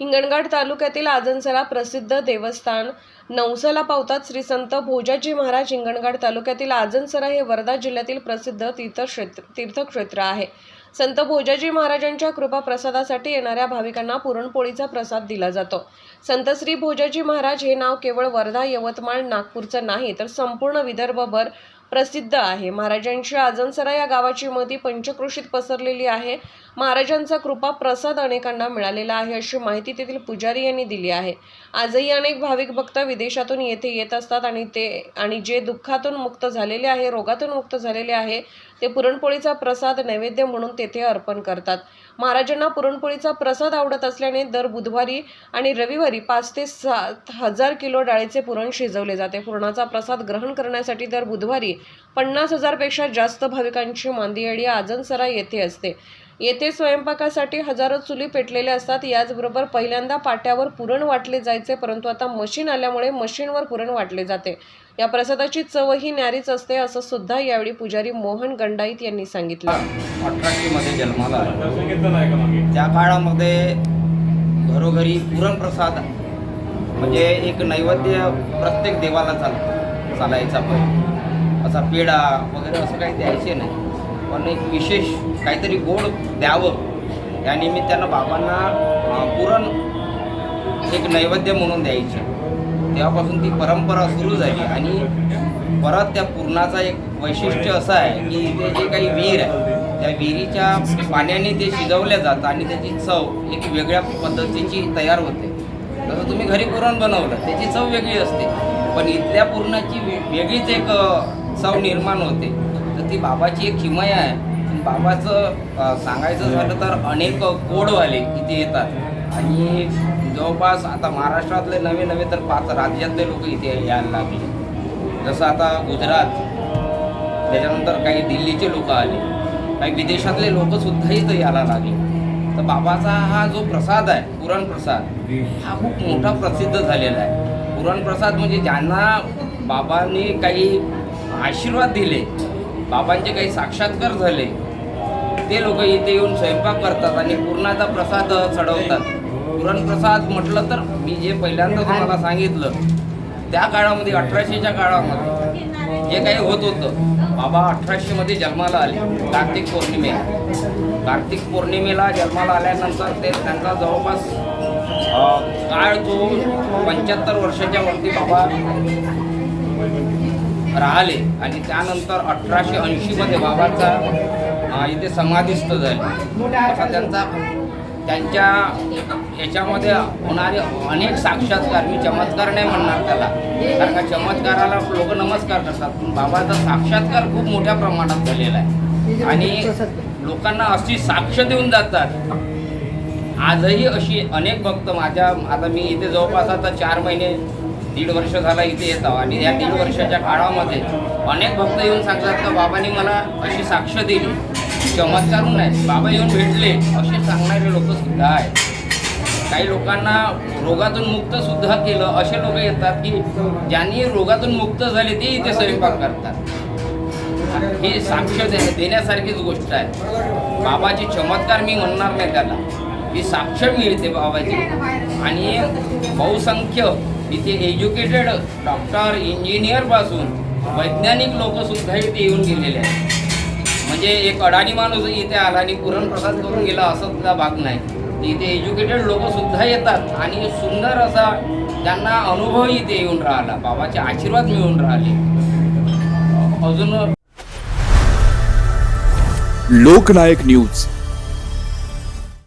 हिंगणघाट तालुक्यातील आजनसरा प्रसिद्ध देवस्थान नवसाला पावतात श्री संत भोजाजी महाराज हिंगणघाट तालुक्यातील आजनसरा हे वर्धा जिल्ह्यातील प्रसिद्ध तीर्थक्षेत्र तीर्थक्षेत्र आहे. संत भोजाजी महाराजांच्या कृपा प्रसादासाठी येणाऱ्या भाविकांना पुरणपोळीचा प्रसाद दिला जातो. संत श्री भोजाजी महाराज हे नाव केवळ वर्धा यवतमाळ नागपूरचं नाही तर संपूर्ण विदर्भभर प्रसिद्ध आहे. महाराजांची आजनसरा या गावाची मती पंचक्रोशीत पसरलेली आहे. महाराजांचा कृपा प्रसाद अनेकांना मिळालेला आहे अशी माहिती तेथील पुजारी यांनी दिली आहे. आजही अनेक भाविक भक्त विदेशातून येथे येत असतात आणि ते आणि जे दुःखातून मुक्त झालेले आहे रोगातून मुक्त झालेले आहे ते पुरणपोळीचा प्रसाद नैवेद्य म्हणून तेथे अर्पण करतात. महाराजांना पुरणपोळीचा प्रसाद आवडत असल्याने दर बुधवारी आणि रविवारी पाच ते सात हजार किलो डाळीचे पुरण शिजवले जाते. पुरणाचा प्रसाद ग्रहण करण्यासाठी दर बुधवारी पन्नास हजारपेक्षा जास्त भाविकांची मांदियाळी आजनसरा येथे असते. येथे स्वयंपाकासाठी हजारो चुली पेटलेल्या असतात. याचबरोबर पहिल्यांदा पाट्यावर पुरण वाटले जायचे परंतु आता मशीन आल्यामुळे मशीनवर पुरण वाटले जाते. या प्रसादाची चवही न्यारीच असते असं सुद्धा यावेळी पुजारी मोहन गंडाईत यांनी सांगितलं. अठराशेमध्ये जन्माला त्या काळामध्ये घरोघरी पुरणप्रसाद म्हणजे एक नैवेद्य प्रत्येक देवाला चाल चालायचा पण. असा पेढा वगैरे असं काही द्यायचे नाही. पण एक विशेष काहीतरी गोड द्यावं. या निमित्तानं बाबांना पुरण एक नैवेद्य म्हणून द्यायचे. तेव्हापासून ती परंपरा सुरू झाली आणि परत त्या पूर्णाचा एक वैशिष्ट्य असं आहे की ते जे काही विहीर आहे त्या विहिरीच्या पाण्याने ते शिजवल्या जातं आणि त्याची चव एक वेगळ्या पद्धतीची तयार होते. जसं तुम्ही घरी पुरण बनवलं त्याची चव वेगळी असते. पण इथल्या पुरणाची वे- वेगळीच एक चव निर्माण होते. ती बाबाची एक हिमय आहे. बाबाचं सांगायचं झालं तर अनेक कोडवाले इथे येतात. आणि जवळपास आता महाराष्ट्रातले नवे नवे तर पाच राज्यातले लोक इथे यायला लागले. जसं आता गुजरात त्याच्यानंतर काही दिल्लीचे लोक आले. काही विदेशातले लोकसुद्धा इथं यायला लागले. तर बाबाचा हा जो प्रसाद आहे पुरण प्रसाद हा खूप मोठा प्रसिद्ध झालेला आहे. पुरण प्रसाद म्हणजे ज्यांना बाबांनी काही आशीर्वाद दिले बाबांचे काही साक्षात्कार झाले ते लोक इथे येऊन स्वयंपाक करतात आणि पूर्णाचा प्रसाद चढवतात. पुरणप्रसाद म्हटलं तर मी जे पहिल्यांदा तुम्हाला सांगितलं त्या काळामध्ये अठराशेच्या काळामध्ये जे काही होत होतं बाबा अठराशेमध्ये जन्माला आले कार्तिक पौर्णिमेला कार्तिक पौर्णिमेला जन्माला आल्यानंतर ते त्यांचा जवळपास काळ तो पंच्याहत्तर वर्षाच्या वरती बाबा राहिले आणि त्यानंतर अठराशे ऐंशीमध्ये बाबांचा इथे समाधीस्थ झाले. असा त्यांचा त्यांच्या याच्यामध्ये होणारे अनेक साक्षात्कार मी चमत्कार नाही म्हणणार त्याला. कारण का चमत्काराला लोक नमस्कार करतात पण बाबाचा साक्षात्कार खूप मोठ्या प्रमाणात झालेला आहे. आणि लोकांना अशी साक्ष देऊन जातात. आजही अशी अनेक भक्त माझ्या आता मी इथे जवळपास आता चार महिने दीड वर्ष झाला इथे येतो आणि या दीड वर्षाच्या काळामध्ये अनेक भक्त येऊन सांगतात का बाबांनी मला अशी साक्ष दिली? चमत्कारून नाही. बाबा येऊन भेटले. असे सांगणारे लोक सुद्धा आहेत. काही लोकांना रोगातून मुक्त सुद्धा केलं. असे लोक येतात की ज्यांनी रोगातून मुक्त झाले ते इथे स्वयंपाक करतात. ही साक्ष दे- देण्यासारखीच गोष्ट आहे. बाबाचे चमत्कार मी म्हणणार नाही त्याला. ही साक्ष मिळते बाबाची. आणि बहुसंख्य इथे एज्युकेटेड डॉक्टर इंजिनियरपासून वैज्ञानिक लोक सुद्धा इथे येऊन गेलेले आहेत. म्हणजे एक अडाणी माणूस इथे आला आणि पुरणप्रसाद करून गेला असं सुद्धा भाग नाही. इथे एज्युकेटेड लोक सुद्धा येतात आणि सुंदर असा त्यांना अनुभव इथे येऊन राहिला बाबाचे आशीर्वाद मिळून राहिले. अजून लोकनायक न्यूज.